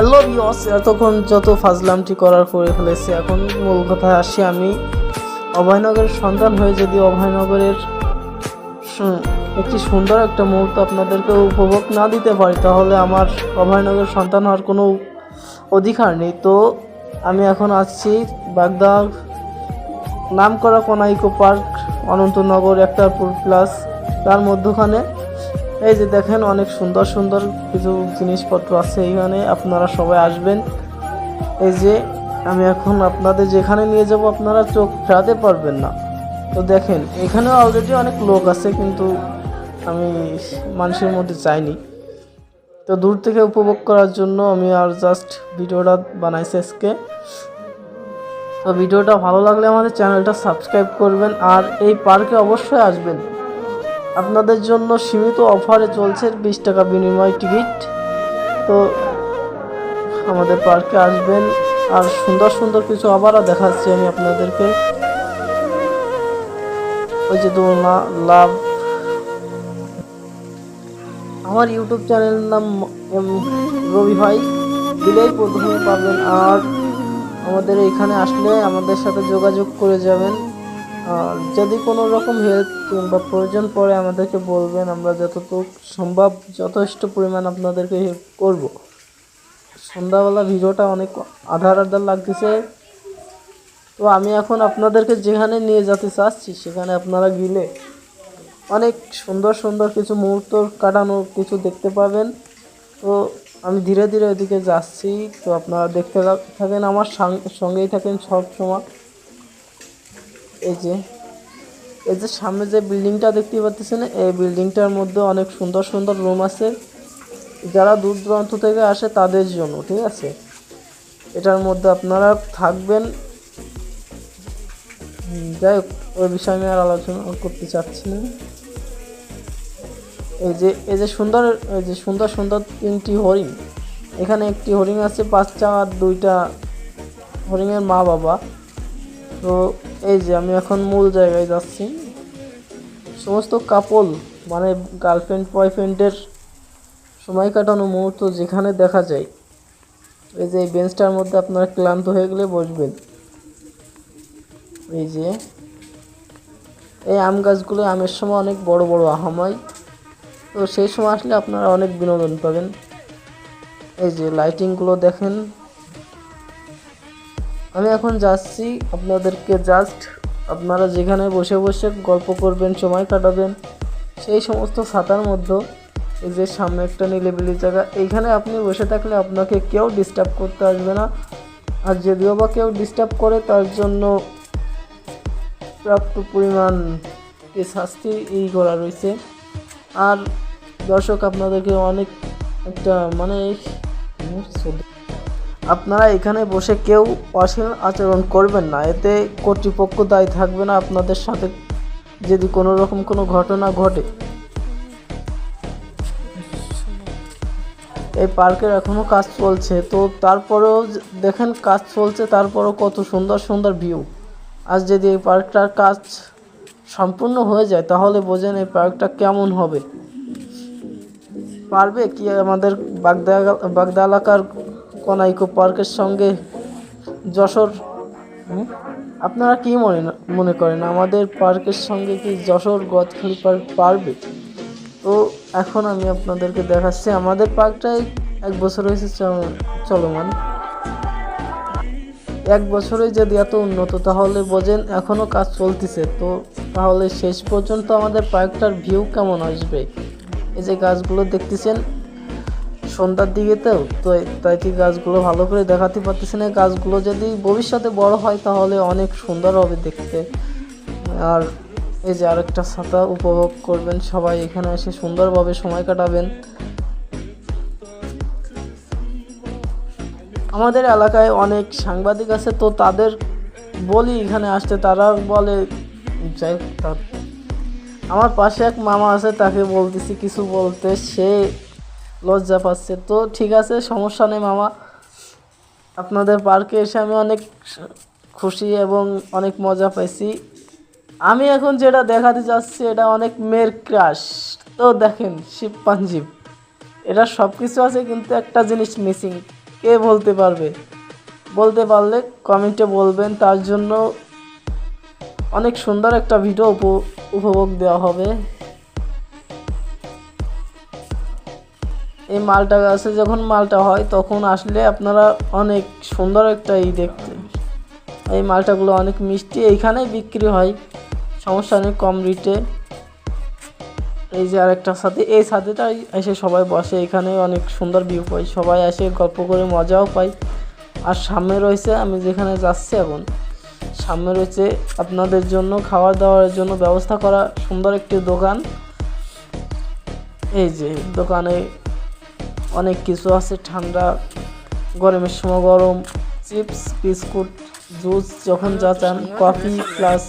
Hello বিয়স এতক্ষণ যত ফাজলামটি করার করে ফেলেছি, এখন মূল কথায় আসি আমি। অভয়নগরের সন্তান হয়ে যদি অভয়নগরের একটি সুন্দর একটা মুহূর্ত আপনাদেরকে উপভোগ না দিতে পারি, তাহলে আমার অভয়নগরের সন্তান হওয়ার কোনো অধিকার নেই। তো আমি এখন আসছি বাগদা নাম করা কোনা ইকো পার্ক, অনন্তনগর একটা প্লাস। তার মধ্যখানে এই যে দেখেন, অনেক সুন্দর সুন্দর কিছু জিনিসপত্র আছে এখানে আপনারা সবাই আসবেন। এই যে আমি এখন আপনাদের যেখানে নিয়ে যাব, আপনারা চোখ ফেরাতে পারবেন না। তো দেখেন, এখানেও অলরেডি অনেক লোক আছে, কিন্তু আমি মানুষের মধ্যে চাইনি। তো দূর থেকে উপভোগ করার জন্য আমি আর জাস্ট ভিডিওটা বানাইছি আজকে। তো ভিডিওটা ভালো লাগলে আমাদের চ্যানেলটা সাবস্ক্রাইব করবেন, আর এই পার্কে অবশ্যই আসবেন। আপনাদের জন্য সীমিত অফারে চলছে বিশ টাকা বিনিময় টিকিট। তো আমাদের পার্কে আসবেন আর সুন্দর সুন্দর কিছু আবারও দেখাচ্ছি আমি আপনাদেরকে। ওই যে দোলনা লাভ। আমার ইউটিউব চ্যানেলের নাম রবি ভাই। দিলেই প্রথমে পাবেন। আর আমাদের এখানে আসলে আমাদের সাথে যোগাযোগ করে যাবেন। আর যদি কোনো রকম হেল্প কিংবা প্রয়োজন পড়ে আমাদেরকে বলবেন, আমরা যতটুকু সম্ভব যথেষ্ট পরিমাণ আপনাদেরকে হেল্প করব। সন্ধ্যাবেলা ভিডিওটা অনেক আধার আধার লাগতেছে। তো আমি এখন আপনাদেরকে যেখানে নিয়ে যেতে চাচ্ছি, সেখানে আপনারা গেলে অনেক সুন্দর সুন্দর কিছু মুহূর্ত কাটানো কিছু দেখতে পাবেন। তো আমি ধীরে ধীরে ওদিকে যাচ্ছি। তো আপনারা দেখতে থাকেন, আমার সঙ্গেই থাকেন সব সময়। এই যে এই যে সামনে যে বিল্ডিংটা দেখতে পাচ্ছেন এই বিল্ডিংটার মধ্যে অনেক সুন্দর সুন্দর রুম আছে। যারা দূর দূরান্ত থেকে আসে তাদের জন্য, ঠিক আছে? এটার মধ্যে আপনারা থাকবেন। যাই হোক, ওই বিষয়ে আমি আর আলোচনা করতে চাচ্ছি না। এই যে এই যে সুন্দর, এই যে সুন্দর সুন্দর তিনটি হরিণ। এখানে একটি হরিণ আছে বাচ্চা আর দুইটা হরিণের মা বাবা তো এই যে আমি এখন মূল জায়গায় যাচ্ছি। সমস্ত কাপল মানে গার্লফ্রেন্ড বয়ফ্রেন্ডের সময় কাটানো মুহূর্ত যেখানে দেখা যায়, এই যে এই বেঞ্চটার মধ্যে আপনারা ক্লান্ত হয়ে গেলে বসবেন। এই যে, এই আম গাছগুলো আমের সময় অনেক বড় বড় আম হয় তো সেই সময় আসলে আপনারা অনেক বিনোদন পাবেন। এই যে লাইটিংগুলো দেখেন। আমি এখন যাচ্ছি, আপনাদেরকে জাস্ট আপনারা যেখানে বসে বসে গল্প করবেন, সময় কাটাবেন, সেই সমস্ত ছাতার মধ্যে। এই যে সামনে একটা নিলেবিলি জায়গা, এইখানে আপনি বসে থাকলে আপনাকে কেউ ডিস্টার্ব করতে আসবে না। আর যদিও বা কেউ ডিস্টার্ব করে, তার জন্য প্রাপ্ত পরিমাণ শাস্তি এই করা রয়েছে। আর দর্শক, আপনাদেরকে অনেক একটা মানে আপনারা এখানে বসে কেউ অশ্লীল আচরণ করবেন না। এতে কর্তৃপক্ষ দায়ী থাকবে না আপনাদের সাথে যদি কোনো রকম কোনো ঘটনা ঘটে। এই পার্কের এখনও কাজ চলছে। তো তারপরেও দেখেন কাজ চলছে, তারপরেও কত সুন্দর সুন্দর ভিউ। আজ যদি এই পার্কটার কাজ সম্পূর্ণ হয়ে যায়, তাহলে বোঝেন এই পার্কটা কেমন হবে। পারবে কি আমাদের বাগদা বাগদা এলাকার কনাইকো পার্কের সঙ্গে যশোর? আপনারা কি মনে মনে করেন? আমাদের পার্কের সঙ্গে কি যশোর গদখালি পার্ক পারবে? তো এখন আমি আপনাদেরকে দেখাচ্ছি। আমাদের পার্কটাই এক বছর হয়েছে চলমান। এক বছরে যদি এত উন্নত, তাহলে বোঝেন এখনও কাজ চলতেছে। তো তাহলে শেষ পর্যন্ত আমাদের পার্কটার ভিউ কেমন আসবে? এই যে গাছগুলো দেখতেছেন সন্ধ্যার দিকেতেও তো, তাই কি গাছগুলো ভালো করে দেখাতে পারতেছে না? গাছগুলো যদি ভবিষ্যতে বড় হয় তাহলে অনেক সুন্দর হবে দেখতে। আর এই যে আরেকটা ছাতা উপভোগ করবেন সবাই, এখানে এসে সুন্দরভাবে সময় কাটাবেন। আমাদের এলাকায় অনেক সাংবাদিক আছে, তো তাদের বলি এখানে আসতে, তারা বলে, যাই আমার পাশে এক মামা আছে, তাকে বলতেছি কিছু বলতে। সে লজ্জা পাচ্ছে। তো ঠিক আছে, সমস্যা নেই মামা। আপনাদের পার্কে এসে আমি অনেক খুশি এবং অনেক মজা পাইছি। আমি এখন যেটা দেখাতে চাচ্ছি, এটা অনেক মেয়ের ক্রাশ। তো দেখেন শিব পাঞ্জিব এটা সব কিছু আছে, কিন্তু একটা জিনিস মিসিং। কে বলতে পারবে? বলতে পারলে কমেন্টে বলবেন। তার জন্য অনেক সুন্দর একটা ভিডিও উপ- উপভোগ দেওয়া হবে। এই মালটা গাছে যখন মালটা হয়, তখন আসলে আপনারা অনেক সুন্দর একটা ই দেখতে। এই মালটাগুলো অনেক মিষ্টি। এইখানেই বিক্রি হয়। সমস্যা নেই, কম রেটে। এই যে আরেকটা সাথে, এই সাথেটাই এসে সবাই বসে। এখানে অনেক সুন্দর ভিউ পাই। সবাই এসে গল্প করে, মজাও পাই। আর সামনে রয়েছে, আমি যেখানে যাচ্ছি এখন, সামনে রয়েছে আপনাদের জন্য খাবার দাবারের জন্য ব্যবস্থা করা সুন্দর একটি দোকান। এই যে দোকানে অনেক কিছু আছে, ঠান্ডা, গরমের সময় গরম, চিপস, বিস্কুট, জুস, যখন যা চান, কফি প্লাস